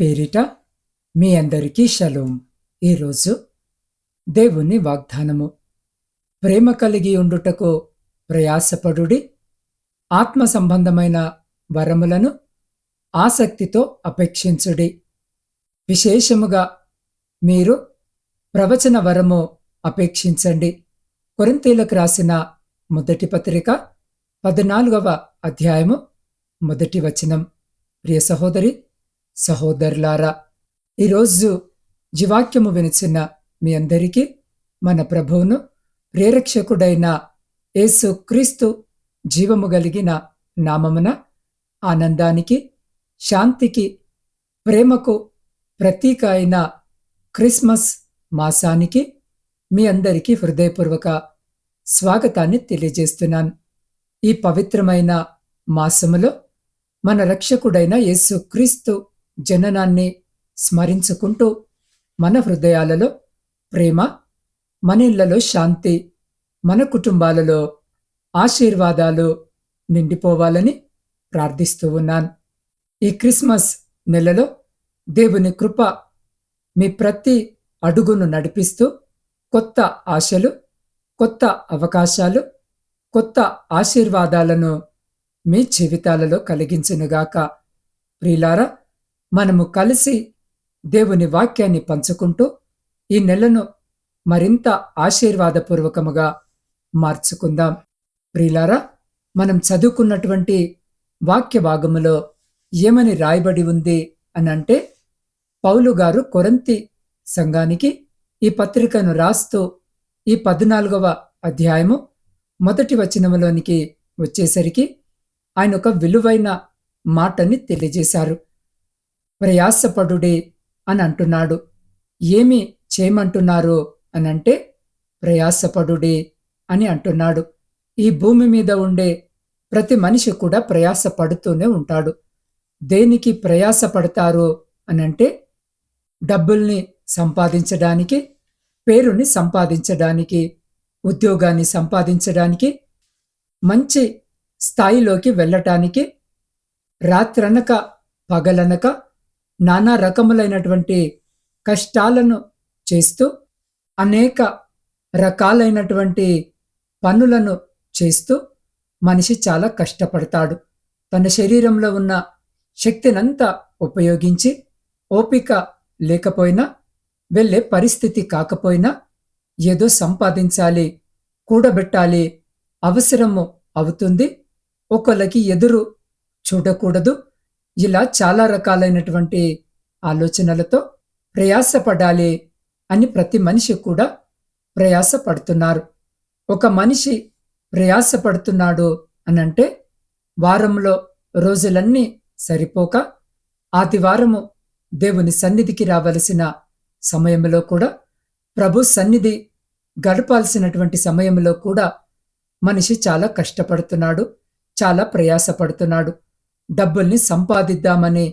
పేరిట మీ అందరికీ షలోం. ఈరోజు దేవుని వాగ్దానము. ప్రేమ కలిగి ఉండుటకు ప్రయాసపడుడి. ఆత్మ సంబంధమైన వరములను ఆసక్తితో అపేక్షించుడి. విశేషముగా మీరు ప్రవచన వరము అపేక్షించండి. కొరింతీలకు రాసిన మొదటి పత్రిక పద్నాలుగవ అధ్యాయము మొదటి వచనం. ప్రియ సహోదరి సహోదరులారా ఈరోజు జీవాక్యము వినిచిన మీ అందరికీ మన ప్రభువును ప్రేరక్షకుడైన యేసు క్రీస్తు జీవము కలిగిన నామమున ఆనందానికి శాంతికి ప్రేమకు ప్రతీక అయిన క్రిస్మస్ మాసానికి మీ అందరికీ హృదయపూర్వక స్వాగతాన్ని తెలియజేస్తున్నాను. ఈ పవిత్రమైన మాసములో మన రక్షకుడైన యేసు క్రీస్తు జననాన్ని స్మరించుకుంటూ మన హృదయాలలో ప్రేమ మన ఇళ్ళలో శాంతి మన కుటుంబాలలో ఆశీర్వాదాలు నిండిపోవాలని ప్రార్థిస్తూ ఉన్నాను. ఈ క్రిస్మస్ నెలలో దేవుని కృప మీ ప్రతి అడుగును నడిపిస్తూ కొత్త ఆశలు కొత్త అవకాశాలు కొత్త ఆశీర్వాదాలను మీ జీవితాలలో కలిగించునుగాక. ప్రియులారా మనము కలిసి దేవుని వాక్యాన్ని పంచుకుంటూ ఈ నెలను మరింత ఆశీర్వాదపూర్వకముగా మార్చుకుందాం. ప్రియులారా మనం చదువుకున్నటువంటి వాక్య భాగములో ఏమని రాయబడి ఉంది అని అంటే పౌలు గారు కొరంతి సంఘానికి ఈ పత్రికను రాస్తూ ఈ పద్నాలుగవ అధ్యాయము మొదటి వచనములోనికి వచ్చేసరికి ఆయన ఒక విలువైన మాటని తెలియజేశారు. ప్రయాసపడుడే అని అంటున్నాడు. ఏమి చేయమంటున్నారు అనంటే ప్రయాసపడుడి ప్రయాసపడుడే అని అంటున్నాడు. ఈ భూమి మీద ఉండే ప్రతి మనిషి కూడా ప్రయాసపడుతూనే ఉంటాడు. దేనికి ప్రయాసపడతారు అనంటే డబ్బుల్ని సంపాదించడానికి పేరుని సంపాదించడానికి ఉద్యోగాన్ని సంపాదించడానికి మంచి స్థాయిలోకి వెళ్ళటానికి రాత్రనక పగలనక నానా రకములైనటువంటి కష్టాలను చేస్తూ అనేక రకాలైనటువంటి పనులను చేస్తూ మనిషి చాలా కష్టపడతాడు. తన శరీరంలో ఉన్న శక్తినంతా ఉపయోగించి ఓపిక లేకపోయినా వెళ్ళే పరిస్థితి కాకపోయినా ఏదో సంపాదించాలి కూడబెట్టాలి అవసరము అవుతుంది. ఒకళ్ళకి ఎదురు చూడకూడదు. ఇలా చాలా రకాలైనటువంటి ఆలోచనలతో ప్రయాసపడాలి అని ప్రతి మనిషి కూడా ప్రయాసపడుతున్నారు. ఒక మనిషి ప్రయాసపడుతున్నాడు అనంటే వారంలో రోజులన్నీ సరిపోక ఆదివారము దేవుని సన్నిధికి రావలసిన సమయంలో కూడా ప్రభు సన్నిధి గడపాల్సినటువంటి సమయంలో కూడా మనిషి చాలా కష్టపడుతున్నాడు చాలా ప్రయాసపడుతున్నాడు. డబ్బుల్ని సంపాదిద్దామని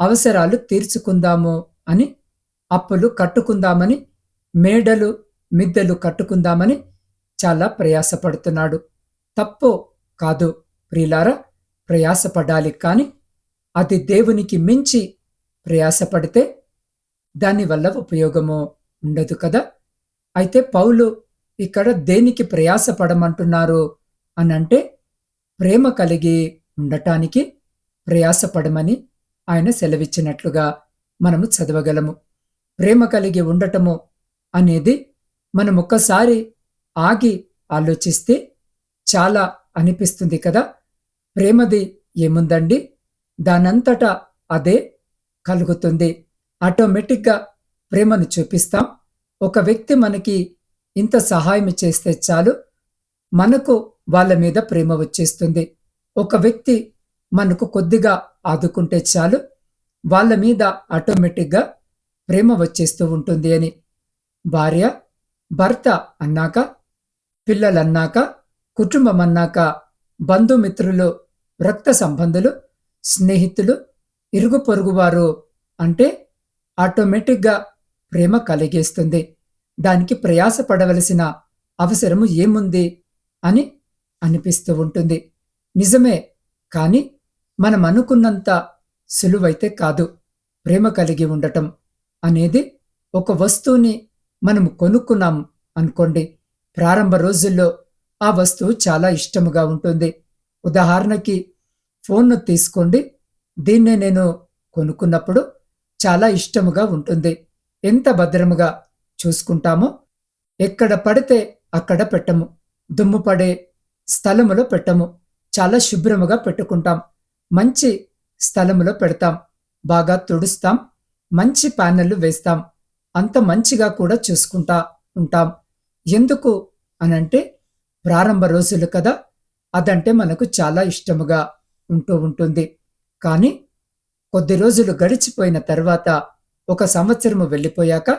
అవసరాలు తీర్చుకుందాము అని అప్పులు కట్టుకుందామని మేడలు మిద్దెలు కట్టుకుందామని చాలా ప్రయాసపడుతున్నాడు. తప్పు కాదు ప్రియులారా ప్రయాసపడాలి కాని అది దేవునికి మించి ప్రయాసపడితే దానివల్ల ఉపయోగము ఉండదు కదా? అయితే పౌలు ఇక్కడ దేనికి ప్రయాసపడమంటున్నారు అనంటే ప్రేమ కలిగి ఉండటానికి ప్రయాసపడమని ఆయన సెలవిచ్చినట్లుగా మనము చదవగలము. ప్రేమ కలిగి ఉండటము అనేది మనం ఒక్కసారి ఆగి ఆలోచిస్తే చాలా అనిపిస్తుంది కదా? ప్రేమది ఏముందండి? దానంతటా అదే కలుగుతుంది. ఆటోమేటిక్గా ప్రేమను చూపిస్తాం. ఒక వ్యక్తి మనకి ఇంత సహాయం చేస్తే చాలు. మనకు వాళ్ళ మీద ప్రేమ వచ్చేస్తుంది. ఒక వ్యక్తి మనకు కొద్దిగా ఆదుకుంటే చాలు. వాళ్ళ మీద ఆటోమేటిక్గా ప్రేమ వచ్చేస్తూ ఉంటుంది అని. భార్య భర్త అన్నాక పిల్లలన్నాక కుటుంబం అన్నాక బంధుమిత్రులు రక్త సంబంధులు స్నేహితులు ఇరుగు పొరుగువారు అంటే ఆటోమేటిక్గా ప్రేమ కలిగేస్తుంది. దానికి ప్రయాసపడవలసిన అవసరము ఏముంది అని అనిపిస్తూ ఉంటుంది. నిజమే కానీ మనం అనుకున్నంత సులువైతే కాదు. ప్రేమ కలిగి ఉండటం అనేది ఒక వస్తువుని మనం కొనుక్కున్నాం అనుకోండి. ప్రారంభ రోజుల్లో ఆ వస్తువు చాలా ఇష్టముగా ఉంటుంది. ఉదాహరణకి ఫోన్ను తీసుకోండి. దీన్నే నేను కొనుక్కున్నప్పుడు చాలా ఇష్టముగా ఉంటుంది. ఎంత భద్రముగా చూసుకుంటామో ఎక్కడ పడితే అక్కడ పెట్టము. దుమ్ము పడే స్థలములో పెట్టము. చాలా శుభ్రముగా పెట్టుకుంటాం. మంచి స్థలములో పెడతాం. బాగా తుడుస్తాం. మంచి ప్యానెళ్ళు వేస్తాం. అంత మంచిగా కూడా చూసుకుంటా ఉంటాం. ఎందుకు అనంటే ప్రారంభ రోజులు కదా అదంటే మనకు చాలా ఇష్టముగా ఉంటూ ఉంటుంది. కానీ కొద్ది రోజులు గడిచిపోయిన తర్వాత ఒక సంవత్సరము వెళ్ళిపోయాక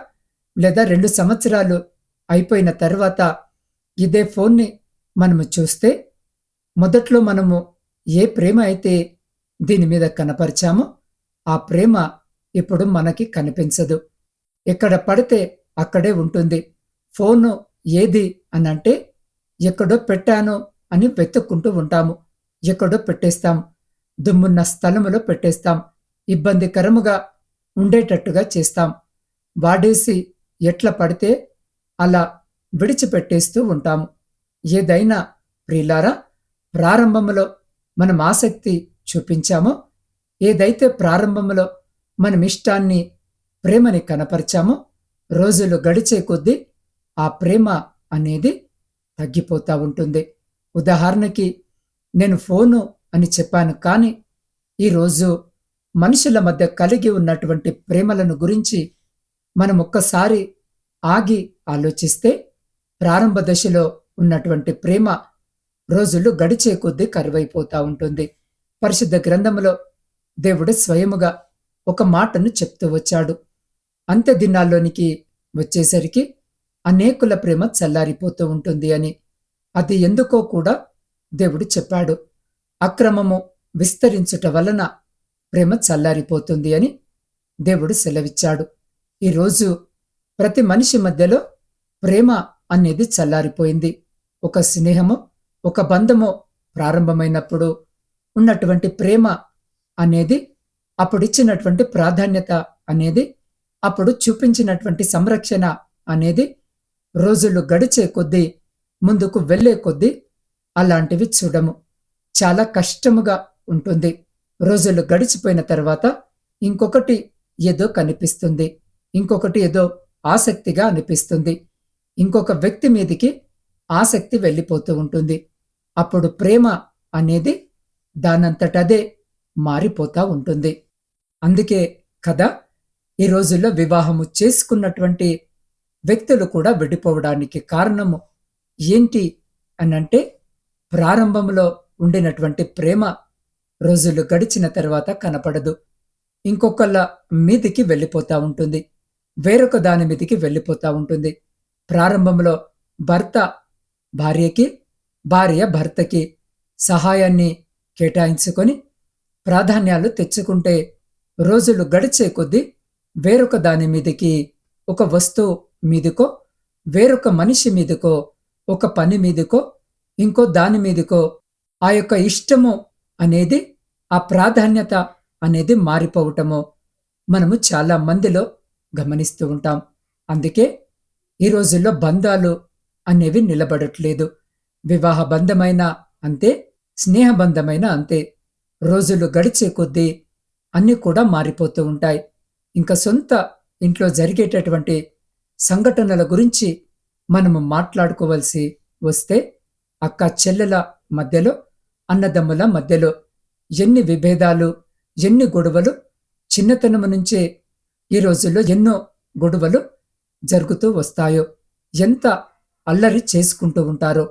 లేదా రెండు సంవత్సరాలు అయిపోయిన తర్వాత ఇదే ఫోన్ని మనము చూస్తే మొదట్లో మనము ఏ ప్రేమ అయితే దీని మీద కనపరిచామో. ఆ ప్రేమ ఇప్పుడు మనకి కనిపించదు. ఎక్కడ పడితే అక్కడే ఉంటుంది. ఫోను ఏది అనంటే ఎక్కడో పెట్టాను అని వెతుక్కుంటూ ఉంటాము. ఎక్కడో పెట్టేస్తాం. దుమ్మున్న స్థలములో పెట్టేస్తాం. ఇబ్బందికరముగా ఉండేటట్టుగా చేస్తాం. వాడేసి ఎట్లా పడితే అలా విడిచిపెట్టేస్తూ ఉంటాము. ఏదైనా ప్రియులారా ప్రారంభంలో మనం ఆసక్తి చూపించామో ఏదైతే ప్రారంభంలో మనం ఇష్టాన్ని ప్రేమని కనపరిచామో రోజులు గడిచే కొద్దీ ఆ ప్రేమ అనేది తగ్గిపోతూ ఉంటుంది. ఉదాహరణకి నేను ఫోను అని చెప్పాను కానీ ఈరోజు మనుషుల మధ్య కలిగి ఉన్నటువంటి ప్రేమలను గురించి మనం ఒక్కసారి ఆగి ఆలోచిస్తే ప్రారంభ దశలో ఉన్నటువంటి ప్రేమ రోజులు గడిచే కొద్దీ కరువైపోతూ ఉంటుంది. పరిశుద్ధ గ్రంథములో దేవుడు స్వయముగా ఒక మాటను చెప్తూ వచ్చాడు. అంత్య దినాల్లోనికి వచ్చేసరికి అనేకుల ప్రేమ చల్లారిపోతూ ఉంటుంది అని అది ఎందుకో కూడా దేవుడు చెప్పాడు. అక్రమము విస్తరించుట వలన ప్రేమ చల్లారిపోతుంది అని దేవుడు సెలవిచ్చాడు. ఈరోజు ప్రతి మనిషి మధ్యలో ప్రేమ అనేది చల్లారిపోయింది. ఒక స్నేహము ఒక బంధము ప్రారంభమైనప్పుడు ఉన్నటువంటి ప్రేమ అనేది అప్పుడు ఇచ్చినటువంటి ప్రాధాన్యత అనేది అప్పుడు చూపించినటువంటి సంరక్షణ అనేది రోజులు గడిచే కొద్దీ ముందుకు వెళ్ళే కొద్దీ అలాంటివి చూడము. చాలా కష్టముగా ఉంటుంది. రోజులు గడిచిపోయిన తర్వాత ఇంకొకటి ఏదో కనిపిస్తుంది. ఇంకొకటి ఏదో ఆసక్తిగా అనిపిస్తుంది. ఇంకొక వ్యక్తి మీదికి ఆసక్తి వెళ్ళిపోతూ ఉంటుంది. అప్పుడు ప్రేమ అనేది దానంతటదే మారిపోతా ఉంటుంది. అందుకే కదా ఈ రోజుల్లో వివాహము చేసుకున్నటువంటి వ్యక్తులు కూడా విడిపోవడానికి కారణము ఏంటి అనంటే ప్రారంభంలో ఉండినటువంటి ప్రేమ రోజులు గడిచిన తర్వాత కనపడదు. ఇంకొకళ్ళ మీదికి వెళ్ళిపోతా ఉంటుంది. వేరొక దాని మీదికి వెళ్ళిపోతా ఉంటుంది. ప్రారంభంలో భర్త భార్యకి భార్య భర్తకి సహాయాన్ని కేటాయించుకొని ప్రాధాన్యాలు తెచ్చుకుంటే రోజులు గడిచే కొద్దీ వేరొక దాని మీదకి ఒక వస్తువు మీదకో వేరొక మనిషి మీదకో ఒక పని మీదకో ఇంకో దాని మీదకో ఆ యొక్క ఇష్టము అనేది ఆ ప్రాధాన్యత అనేది మారిపోవటము మనము చాలా మందిలో గమనిస్తూ ఉంటాం. అందుకే ఈ రోజుల్లో బంధాలు అనేవి నిలబడట్లేదు. వివాహ బంధమైన అంతే స్నేహబంధమైన అంతే. రోజులు గడిచే కొద్దీ అన్నీ కూడా మారిపోతూ ఉంటాయి. ఇంకా సొంత ఇంట్లో జరిగేటటువంటి సంఘటనల గురించి మనము మాట్లాడుకోవలసి వస్తే అక్క చెల్లెల మధ్యలో అన్నదమ్ముల మధ్యలో ఎన్ని విభేదాలు ఎన్ని గొడవలు చిన్నతనము నుంచే ఈ రోజుల్లో ఎన్నో గొడవలు జరుగుతూ వస్తాయో ఎంత అల్లరి చేసుకుంటూ ఉంటారో.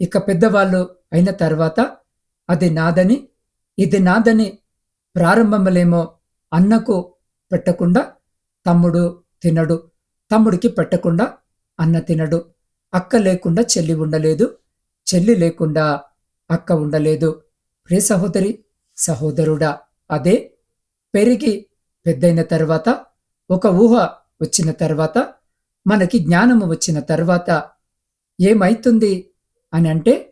ఇక పెద్దవాళ్ళు అయిన తర్వాత అది నాదని ఇది నాదని ప్రారంభములేమో అన్నకు పెట్టకుండా తమ్ముడు తినడు. తమ్ముడికి పెట్టకుండా అన్న తినడు. అక్క లేకుండా చెల్లి ఉండలేదు. చెల్లి లేకుండా అక్క ఉండలేదు. ప్రే సహోదరి సహోదరుడా అదే పెరిగి పెద్దయిన తర్వాత ఒక ఊహ వచ్చిన తర్వాత మనకి జ్ఞానము వచ్చిన తర్వాత ఏమైతుంది అని అంటే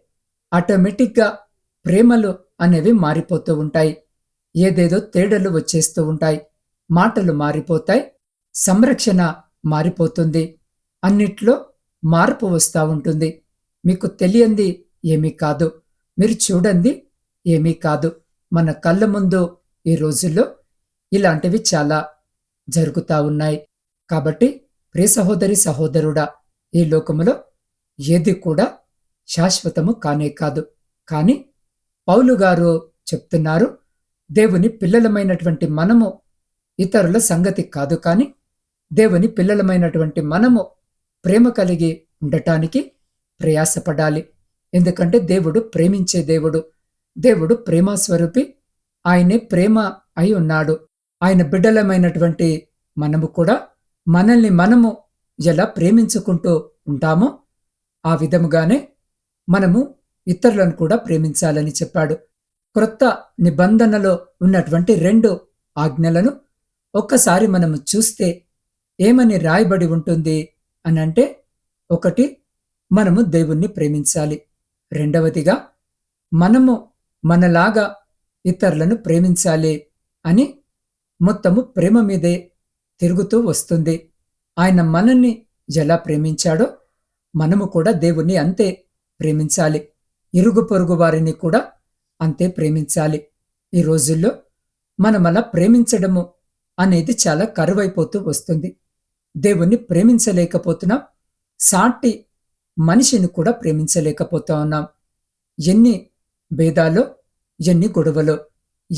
ఆటోమేటిక్గా ప్రేమలు అనేవి మారిపోతూ ఉంటాయి. ఏదేదో తేడలు వచ్చేస్తూ ఉంటాయి. మాటలు మారిపోతాయి. సంరక్షణ మారిపోతుంది. అన్నిట్లో మార్పు వస్తూ ఉంటుంది. మీకు తెలియంది ఏమీ కాదు. మీరు చూడండి ఏమీ కాదు. మన కళ్ళ ముందు ఈ రోజుల్లో ఇలాంటివి చాలా జరుగుతా ఉన్నాయి. కాబట్టి ప్రియ సహోదరి సహోదరుడా ఈ లోకములో ఏది కూడా శాశ్వతము కానే కాదు. కానీ పౌలు గారు చెప్తున్నారు దేవుని పిల్లలమైనటువంటి మనము ఇతరుల సంగతి కాదు. కానీ దేవుని పిల్లలమైనటువంటి మనము ప్రేమ కలిగి ఉండటానికి ప్రయాసపడాలి. ఎందుకంటే దేవుడు ప్రేమించే దేవుడు. దేవుడు ప్రేమాస్వరూపి. ఆయనే ప్రేమ అయి ఉన్నాడు. ఆయన బిడ్డలమైనటువంటి మనము కూడా మనల్ని మనము ఎలా ప్రేమించుకుంటూ ఉంటామో ఆ విధముగానే మనము ఇతరులను కూడా ప్రేమించాలని చెప్పాడు. క్రొత్త నిబంధనలో ఉన్నటువంటి రెండు ఆజ్ఞలను ఒక్కసారి మనము చూస్తే ఏమని రాయబడి ఉంటుంది అనంటే ఒకటి మనము దేవుణ్ణి ప్రేమించాలి. రెండవదిగా మనము మనలాగా ఇతరులను ప్రేమించాలి అని మొత్తము ప్రేమ మీదే తిరుగుతూ వస్తుంది. ఆయన మనల్ని ఎలా ప్రేమించాడో మనము కూడా దేవుణ్ణి అంతే ప్రేమించాలి. ఇరుగు పొరుగు వారిని కూడా అంతే ప్రేమించాలి. ఈ రోజుల్లో మనం అలా ప్రేమించడము అనేది చాలా కరువైపోతూ వస్తుంది. దేవుణ్ణి ప్రేమించలేకపోతున్నాం. సాటి మనిషిని కూడా ప్రేమించలేకపోతా ఉన్నాం. ఎన్ని భేదాలో ఎన్ని గొడవలో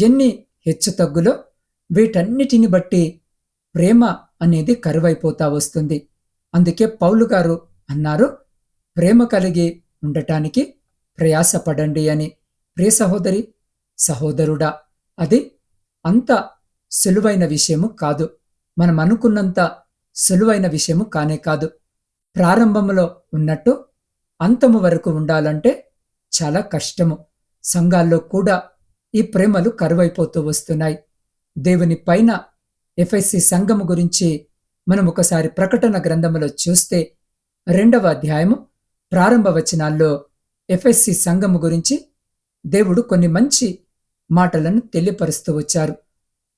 ఎన్ని హెచ్చుతగ్గులో వీటన్నిటిని బట్టి ప్రేమ అనేది కరువైపోతా వస్తుంది. అందుకే పౌలు గారు అన్నారు ప్రేమ కలిగి ఉండటానికి ప్రయాసపడండి అని. ప్రియ సహోదరి సహోదరుడా అది అంత సులువైన విషయము కాదు. మనం అనుకున్నంత సులువైన విషయము కానే కాదు. ప్రారంభంలో ఉన్నట్టు అంతము వరకు ఉండాలంటే చాలా కష్టము. సంఘాల్లో కూడా ఈ ప్రేమలు కరువైపోతూ వస్తున్నాయి. దేవుని పైన ఎఫ్ఎస్సి సంఘము గురించి మనం ఒకసారి ప్రకటన గ్రంథములో చూస్తే రెండవ అధ్యాయము ప్రారంభ వచనాల్లో ఎఫ్ఎస్సి సంఘము గురించి దేవుడు కొన్ని మంచి మాటలను తెలియపరుస్తూ వచ్చారు.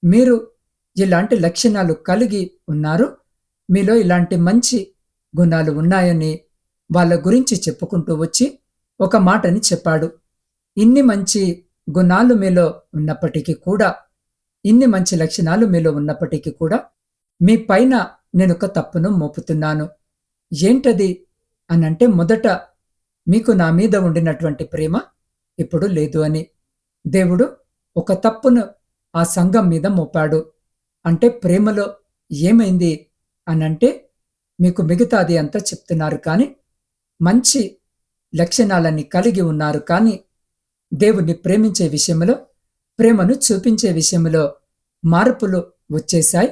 మీరు ఇలాంటి లక్షణాలు కలిగి ఉన్నారు. మీలో ఇలాంటి మంచి గుణాలు ఉన్నాయని వాళ్ళ గురించి చెప్పుకుంటూ వచ్చి ఒక మాటని చెప్పాడు. ఇన్ని మంచి గుణాలు మీలో ఉన్నప్పటికీ కూడా ఇన్ని మంచి లక్షణాలు మీలో ఉన్నప్పటికీ కూడా మీ పైన నేనొక తప్పును మోపుతున్నాను. ఏంటది? అనంటే మొదట మీకు నా మీద ఉండినటువంటి ప్రేమ ఇప్పుడు లేదు అని. దేవుడు ఒక తప్పును ఆ సంఘం మీద మోపాడు. అంటే ప్రేమలో ఏమైంది అనంటే మీకు మిగతాది అంతా చెప్తున్నారు కానీ మంచి లక్షణాలన్నీ కలిగి ఉన్నారు కానీ దేవుణ్ణి ప్రేమించే విషయంలో ప్రేమను చూపించే విషయంలో మార్పులు వచ్చేశాయి.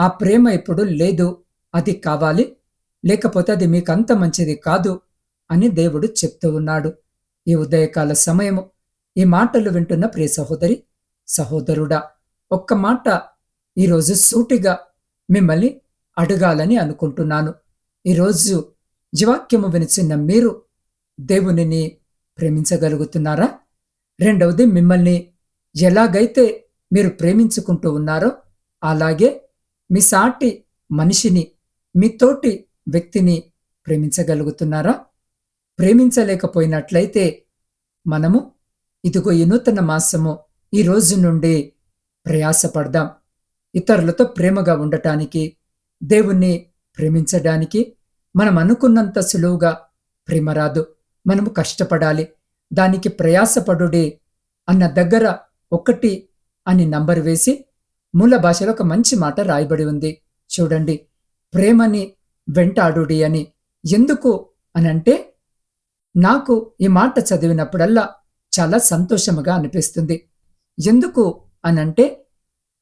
ఆ ప్రేమ ఇప్పుడు లేదు అది కావాలి. లేకపోతే అది మీకంత మంచిది కాదు అని దేవుడు చెప్తూ ఉన్నాడు. ఈ ఉదయకాల సమయము ఈ మాటలు వింటున్న ప్రియ సహోదరి సహోదరుడా ఒక్క మాట ఈరోజు సూటిగా మిమ్మల్ని అడగాలని అనుకుంటున్నాను. ఈరోజు జీవాక్యము వినిచిన్న మీరు దేవునిని ప్రేమించగలుగుతున్నారా? రెండవది మిమ్మల్ని ఎలాగైతే మీరు ప్రేమించుకుంటూ ఉన్నారో అలాగే మీ సాటి మనిషిని మీ తోటి వ్యక్తిని ప్రేమించగలుగుతున్నారా ప్రేమించలేకపోయినట్లయితే మనము ఇదిగో ఈ నూతన మాసము ఈ రోజు నుండి ప్రయాసపడదాం. ఇతరులతో ప్రేమగా ఉండటానికి దేవుణ్ణి ప్రేమించడానికి మనం అనుకున్నంత సులువుగా ప్రేమ రాదు. మనము కష్టపడాలి. దానికి ప్రయాసపడుడి అన్న దగ్గర ఒకటి అని నంబర్ వేసి మూల భాషలో ఒక మంచి మాట రాయబడి ఉంది. చూడండి. ప్రేమని వెంటాడుడి అని. ఎందుకు అనంటే నాకు ఈ మాట చదివినప్పుడల్లా చాలా సంతోషముగా అనిపిస్తుంది. ఎందుకు అనంటే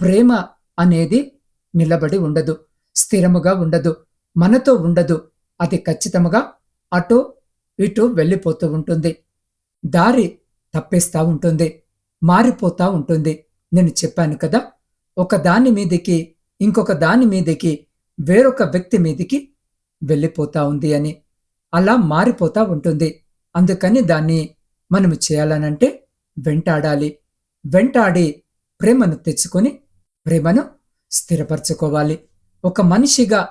ప్రేమ అనేది నిలబడి ఉండదు స్థిరముగా ఉండదు మనతో ఉండదు. అది ఖచ్చితముగా అటో ఇటు వెళ్ళిపోతూ ఉంటుంది. దారి తప్పేస్తూ ఉంటుంది మారిపోతూ ఉంటుంది. నేను చెప్పాను కదా ఒక దాని మీదికి ఇంకొక దాని మీదికి వేరొక వ్యక్తి మీదికి వెళ్ళిపోతా ఉంది అని. అలా మారిపోతా ఉంటుంది. అందుకని దాన్ని మనము చేయాలనంటే వెంటాడాలి. వెంటాడి ప్రేమను తెచ్చుకొని ప్రేమను స్థిరపరచుకోవాలి. ఒక మనిషిగా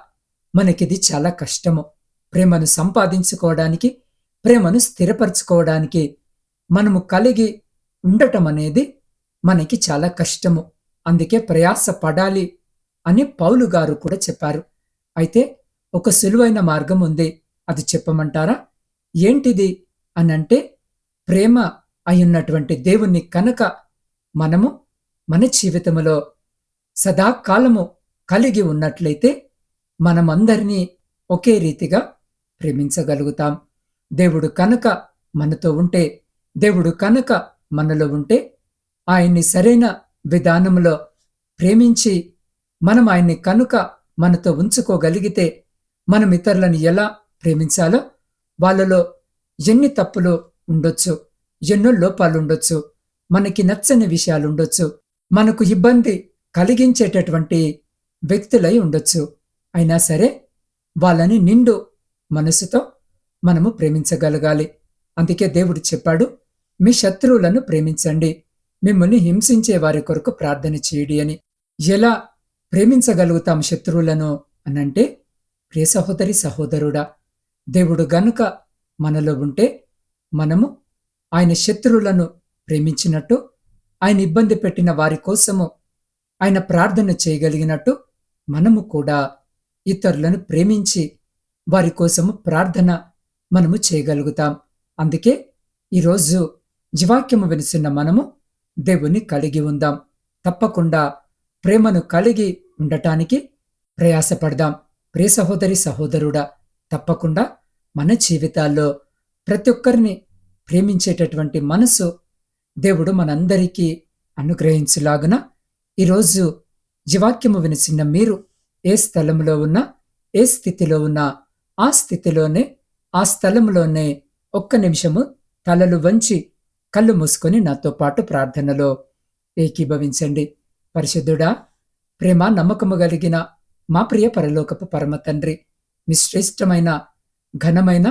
మనకిది చాలా కష్టము. ప్రేమను సంపాదించుకోవడానికి ప్రేమను స్థిరపరచుకోవడానికి మనము కలిగి ఉండటం అనేది మనకి చాలా కష్టము. అందుకే ప్రయాస పడాలి అని పౌలు గారు కూడా చెప్పారు. అయితే ఒక సులువైన మార్గం ఉంది. అది చెప్పమంటారా? ఏంటిది? అనంటే ప్రేమ అయ్యున్నటువంటి దేవుణ్ణి కనుక మనము మన జీవితంలో సదాకాలము కలిగి ఉన్నట్లయితే మనమందరినీ ఒకే రీతిగా ప్రేమించగలుగుతాం. దేవుడు కనుక మనతో ఉంటే దేవుడు కనుక మనలో ఉంటే ఆయన్ని సరైన విధానంలో ప్రేమించి మనం ఆయన్ని కనుక మనతో ఉంచుకోగలిగితే మనం ఇతరులను ఎలా ప్రేమించాలో వాళ్ళలో ఎన్ని తప్పులు ఉండొచ్చు ఎన్నో లోపాలు ఉండొచ్చు మనకి నచ్చని విషయాలు ఉండొచ్చు మనకు ఇబ్బంది కలిగించేటటువంటి వ్యక్తులై ఉండొచ్చు. అయినా సరే వాళ్ళని నిండు మనసుతో మనము ప్రేమించగలగాలి. అందుకే దేవుడు చెప్పాడు మీ శత్రువులను ప్రేమించండి మిమ్మల్ని హింసించే వారి కొరకు ప్రార్థన చేయడి అని. ఎలా ప్రేమించగలుగుతాం శత్రువులను అనంటే ప్రియ సహోదరి సహోదరుడా దేవుడు గనుక మనలో ఉంటే మనము ఆయన శత్రువులను ప్రేమించినట్టు ఆయన ఇబ్బంది పెట్టిన వారి కోసము ఆయన ప్రార్థన చేయగలిగినట్టు మనము కూడా ఇతరులను ప్రేమించి వారి కోసము ప్రార్థన మనము చేయగలుగుతాం. అందుకే ఈరోజు జీవాక్యము వినిసిన మనము దేవుని కలిగి ఉందాం. తప్పకుండా ప్రేమను కలిగి ఉండటానికి ప్రయాసపడదాం. ప్రియ సహోదరి సహోదరుడా తప్పకుండా మన జీవితాల్లో ప్రతి ఒక్కరిని ప్రేమించేటటువంటి మనసు దేవుడు మనందరికీ అనుగ్రహించులాగున ఈరోజు జీవాక్యము వినిసిన మీరు ఏ స్థలంలో ఉన్నా ఏ స్థితిలో ఉన్నా ఆ స్థితిలోనే ఆ స్థలంలోనే ఒక్క నిమిషము తలలు వంచి కళ్ళు మూసుకొని నాతో పాటు ప్రార్థనలో ఏకీభవించండి. పరిశుద్ధుడా ప్రేమ నమ్మకము కలిగిన మా ప్రియ పరలోకపు పరమ తండ్రి మీ శ్రేష్టమైన ఘనమైన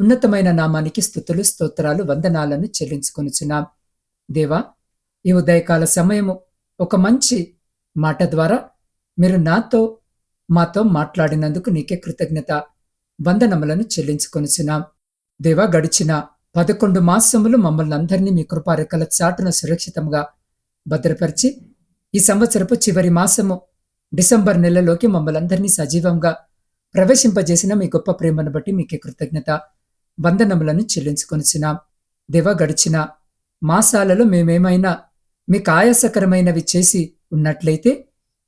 ఉన్నతమైన నామానికి స్థుతులు స్తోత్రాలు వందనాలను చెల్లించుకొనుచున్నాం. దేవా ఈ ఉదయకాల సమయము ఒక మంచి మాట ద్వారా మీరు నాతో మాతో మాట్లాడినందుకు నీకే కృతజ్ఞత వందనములను చెల్లించుకొనుచున్నాం. దేవా గడిచిన పదకొండు మాసములు మమ్మల్ని అందరినీ మీ కృపారెక్కల చాటున సురక్షితంగా భద్రపరిచి ఈ సంవత్సరపు చివరి మాసము డిసెంబర్ నెలలోకి మమ్మల్ని అందరినీ సజీవంగా ప్రవేశింపజేసిన మీ గొప్ప ప్రేమను బట్టి మీకే కృతజ్ఞత వందనములను చెల్లించుకొనిచున్నాం. దేవ గడిచిన మాసాలలో మేమేమైనా మీకు ఆయాసకరమైనవి చేసి ఉన్నట్లయితే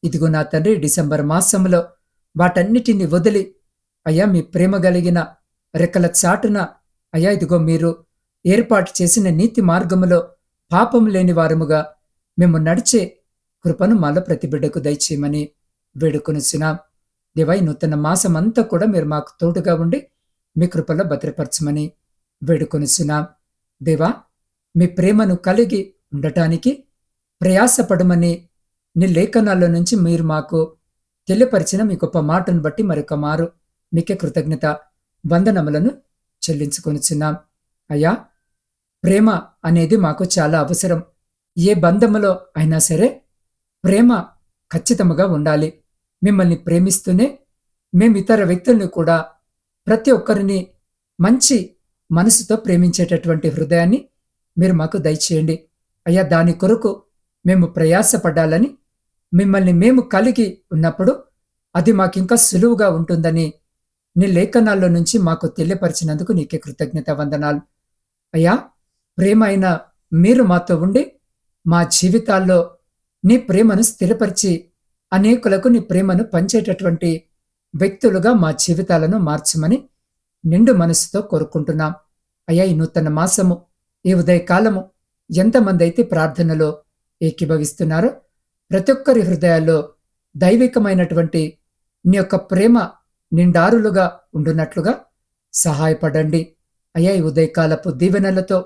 ఇదిగో నా తండ్రి డిసెంబర్ మాసంలో వాటన్నిటిని వదిలి అయ్యా మీ ప్రేమ కలిగిన రెక్కల చాటున అయ్యా ఇదిగో మీరు ఏర్పాటు చేసిన నీతి మార్గములో పాపం లేని వారముగా మేము నడిచే కృపను మాలో ప్రతి బిడ్డకు దయచేయమని వేడుకొనిచున్నాం దేవా ఈ నూతన మాసం అంతా కూడా మీరు మాకు తోడుగా ఉండి మీ కృపలో భద్రపరచమని వేడుకొనిచున్నాం దేవా మీ ప్రేమను కలిగి ఉండటానికి ప్రయాసపడమని నీ లేఖనాల్లో నుంచి మీరు మాకు తెలియపరిచిన మీ గొప్ప మాటను బట్టి మరొక మారు మీకే కృతజ్ఞత వందనములను చెల్లించుకొనిచున్నాం. అయ్యా ప్రేమ అనేది మాకు చాలా అవసరం. ఏ బంధములో అయినా సరే ప్రేమ ఖచ్చితముగా ఉండాలి. మిమ్మల్ని ప్రేమిస్తూనే మేము ఇతర వ్యక్తుల్ని కూడా ప్రతి ఒక్కరిని మంచి మనసుతో ప్రేమించేటటువంటి హృదయాన్ని మీరు మాకు దయచేయండి. అయ్యా దాని కొరకు మేము ప్రయాసపడాలని మిమ్మల్ని మేము కలిగి ఉన్నప్పుడు అది మాకింకా సులువుగా ఉంటుందని నీ లేఖనాల్లో నుంచి మాకు తెలియపరిచినందుకు నీకే కృతజ్ఞత వందనాలు. అయ్యా ప్రేమ అయిన మీరు మాతో ఉండి మా జీవితాల్లో నీ ప్రేమను స్థిరపరిచి అనేకులకు నీ ప్రేమను పంచేటటువంటి వ్యక్తులుగా మా జీవితాలను మార్చమని నిండు మనసుతో కోరుకుంటున్నాం. అయ్యా ఈ నూతన మాసము ఈ ఉదయకాలము ఎంతమంది అయితే ప్రార్థనలో ఏకీభవిస్తున్నారో ప్రతి ఒక్కరి హృదయాల్లో దైవికమైనటువంటి నీ యొక్క ప్రేమ నిండారులుగా ఉండున్నట్లుగా సహాయపడండి. అయ్యా ఈ ఉదయకాలపు దీవెనలతో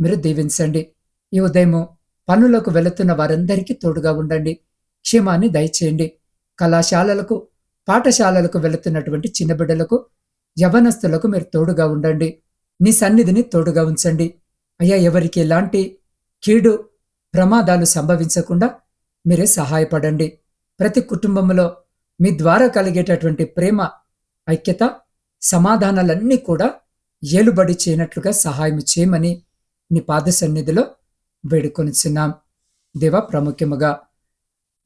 మీరు దీవించండి. ఈ ఉదయము పనులకు వెళుతున్న వారందరికీ తోడుగా ఉండండి. క్షేమాన్ని దయచేయండి. కళాశాలలకు పాఠశాలలకు వెళుతున్నటువంటి చిన్న బిడ్డలకు యవనస్తులకు మీరు తోడుగా ఉండండి. నీ సన్నిధిని తోడుగా ఉంచండి. అయ్యా ఎవరికి ఎలాంటి కీడు ప్రమాదాలు సంభవించకుండా మీరే సహాయపడండి. ప్రతి కుటుంబంలో మీ ద్వారా కలిగేటటువంటి ప్రేమ ఐక్యత సమాధానాలన్నీ కూడా ఏలుబడి చేయనట్లుగా సహాయం చేయమని నీ పాద సన్నిధిలో వేడుకొనిచున్నాం. దేవ ప్రాముఖ్యముగా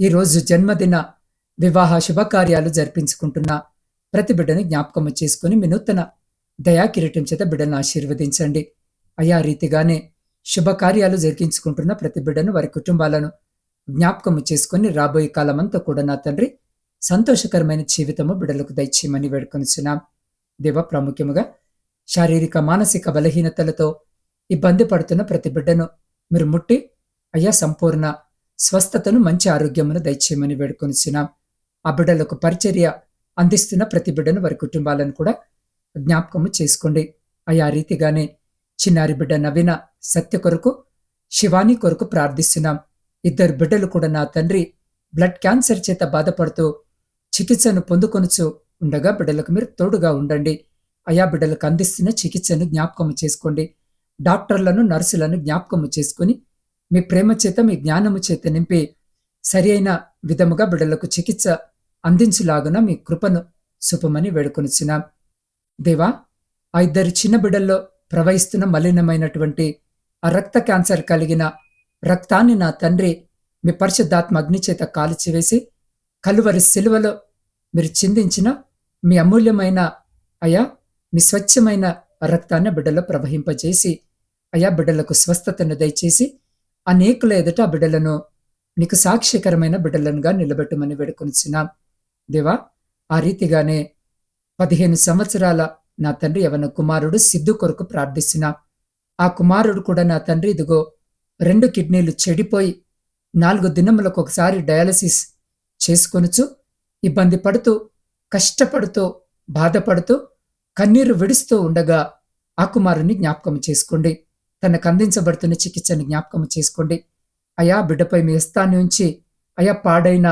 ఈరోజు జన్మదిన వివాహ శుభకార్యాలు జరిపించుకుంటున్న ప్రతి బిడ్డను జ్ఞాపకము చేసుకుని మీ నూతన దయాకిరీటం చేత బిడ్డను ఆశీర్వదించండి. అయా రీతిగానే శుభకార్యాలు జరిగించుకుంటున్న ప్రతి బిడ్డను వారి కుటుంబాలను జ్ఞాపకము చేసుకుని రాబోయే కాలమంతా కూడా నా తండ్రి సంతోషకరమైన జీవితము బిడ్డలకు దయచేయమని వేడుకొనిచున్నాం. దేవ ప్రాముఖ్యముగా శారీరక మానసిక బలహీనతలతో ఇబ్బంది పడుతున్న ప్రతి బిడ్డను మీరు ముట్టి అయ్యా సంపూర్ణ స్వస్థతను మంచి ఆరోగ్యమును దయచేయమని వేడుకొనిచున్నాం. ఆ బిడ్డలకు పరిచర్య అందిస్తున్న ప్రతి బిడ్డను వారి కుటుంబాలను కూడా జ్ఞాపకము చేసుకోండి. అయా రీతిగానే చిన్నారి బిడ్డ నవీన సత్య కొరకు శివాని కొరకు ప్రార్థిస్తున్నాం. ఇద్దరు బిడ్డలు కూడా నా తండ్రి బ్లడ్ క్యాన్సర్ చేత బాధపడుతూ చికిత్సను పొందుకొనుచు ఉండగా బిడ్డలకు మీరు తోడుగా ఉండండి. అయా బిడ్డలకు అందిస్తున్న చికిత్సను జ్ఞాపకము చేసుకోండి. డాక్టర్లను నర్సులను జ్ఞాపకము చేసుకుని మీ ప్రేమ చేత మీ జ్ఞానము చేత నింపి సరి అయిన విధముగా బిడ్డలకు చికిత్స అందించులాగున మీ కృపను సుపమని వేడుకొనిచున్నాం. దేవా ఆ ఇద్దరు చిన్న బిడ్డల్లో ప్రవహిస్తున్న మలినమైనటువంటి ఆ రక్త క్యాన్సర్ కలిగిన రక్తాన్ని నా తండ్రి మీ పరిశుద్ధాత్మ అగ్ని చేత కాల్చివేసి కలువరి సిలువలో మీరు చిందించిన మీ అమూల్యమైన అయా మీ స్వచ్ఛమైన రక్తాన్ని బిడ్డలో ప్రవహింపజేసి అయా బిడ్డలకు స్వస్థతను దయచేసి అనేకుల ఎదుట ఆ బిడ్డలను నీకు సాక్షికరమైన బిడ్డలనుగా నిలబెట్టమని వేడుకొనిచున్నాం. దేవా ఆ రీతిగానే పదిహేను సంవత్సరాల నా తండ్రి యవన కుమారుడు సిద్ధు కొరకు ప్రార్థిస్తున్నా. ఆ కుమారుడు కూడా నా తండ్రి ఇదిగో రెండు కిడ్నీలు చెడిపోయి నాలుగు దినములకు ఒకసారి డయాలసిస్ చేసుకొనుచు ఇబ్బంది పడుతూ కష్టపడుతూ బాధపడుతూ కన్నీరు విడుస్తూ ఉండగా ఆ కుమారుని జ్ఞాపకం చేసుకోండి. తనకు అందించబడుతున్న చికిత్సను జ్ఞాపకం చేసుకోండి. అయా బిడ్డపై మీ ఇస్తాన్ని ఉంచి అయా పాడైన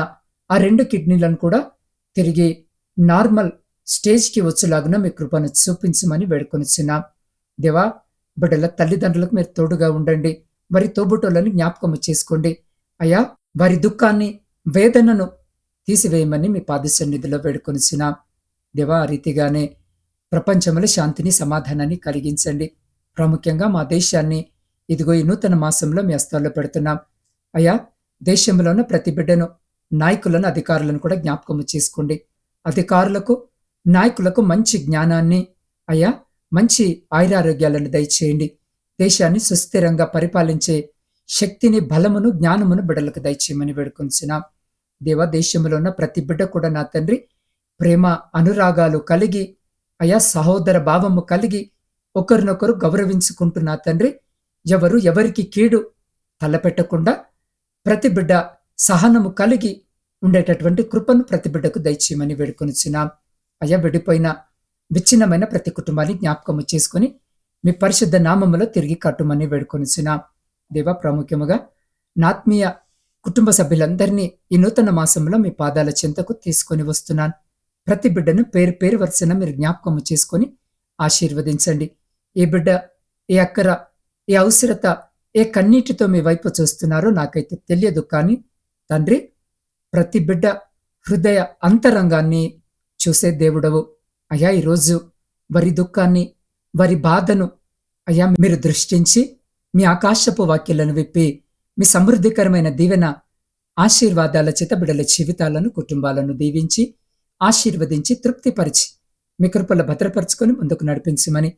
ఆ రెండు కిడ్నీలను కూడా తిరిగి నార్మల్ స్టేజ్కి వచ్చేలాగున మీ కృపను చూపించమని వేడుకొనిచున్నాం. దేవా బిడ్డల తల్లిదండ్రులకు మీరు తోడుగా ఉండండి. వారి తోబుటోళ్ళని జ్ఞాపకం చేసుకోండి. అయా వారి దుఃఖాన్ని వేదనను తీసివేయమని మీ పాద సన్నిధిలో వేడుకొనిచున్నాం. దేవా ఆ రీతిగానే ప్రపంచంలో శాంతిని సమాధానాన్ని కలిగించండి. ప్రాముఖ్యంగా మా దేశాన్ని ఇదిగో ఈ నూతన మాసంలో మీ హస్తాల్లో పెడుతున్నాం. అయ్యా దేశంలో ఉన్న ప్రతి బిడ్డను నాయకులను అధికారులను కూడా జ్ఞాపకము చేసుకోండి. అధికారులకు నాయకులకు మంచి జ్ఞానాన్ని అయ్యా మంచి ఆయురారోగ్యాలను దయచేయండి. దేశాన్ని సుస్థిరంగా పరిపాలించే శక్తిని బలమును జ్ఞానమును బిడ్డలకు దయచేయమని వేడుకొంచున్నాం. దేవ దేశంలో ఉన్న ప్రతి బిడ్డ కూడా నా తండ్రి ప్రేమ అనురాగాలు కలిగి అయా సహోదర భావము కలిగి ఒకరినొకరు గౌరవించుకుంటున్నా తండ్రి. ఎవరు ఎవరికి కీడు తలపెట్టకుండా ప్రతి బిడ్డ సహనము కలిగి ఉండేటటువంటి కృపను ప్రతి బిడ్డకు దయచేయమని వేడుకొనిచున్నాం. అయ్యా విడిపోయిన విచ్ఛిన్నమైన ప్రతి కుటుంబాన్ని జ్ఞాపకము చేసుకుని మీ పరిశుద్ధ నామములో తిరిగి కట్టుమని వేడుకొనిచున్నాం. దేవ ప్రాముఖ్యముగా నాత్మీయ కుటుంబ సభ్యులందరినీ ఈ నూతన మాసంలో మీ పాదాల చింతకు తీసుకొని వస్తున్నాను. ప్రతి బిడ్డను పేరు పేరు వరుసన మీరు జ్ఞాపకము చేసుకొని ఆశీర్వదించండి. ఏ బిడ్డ ఏ అక్కర ఏ అవసరత ఏ కన్నీటితో మీ వైపు చూస్తున్నారో నాకైతే తెలియదు కానీ తండ్రి ప్రతి బిడ్డ హృదయ అంతరంగాన్ని చూసే దేవుడవు. అయ్యా ఈరోజు వారి దుఃఖాన్ని వారి బాధను అయ్యా మీరు దృష్టించి మీ ఆకాశపు వాక్యాలను విప్పి మీ సమృద్ధికరమైన దీవెన ఆశీర్వాదాల చేత బిడల జీవితాలను కుటుంబాలను దీవించి ఆశీర్వదించి తృప్తిపరిచి మీ కృపల భద్రపరుచుకొని ముందుకు నడిపించమని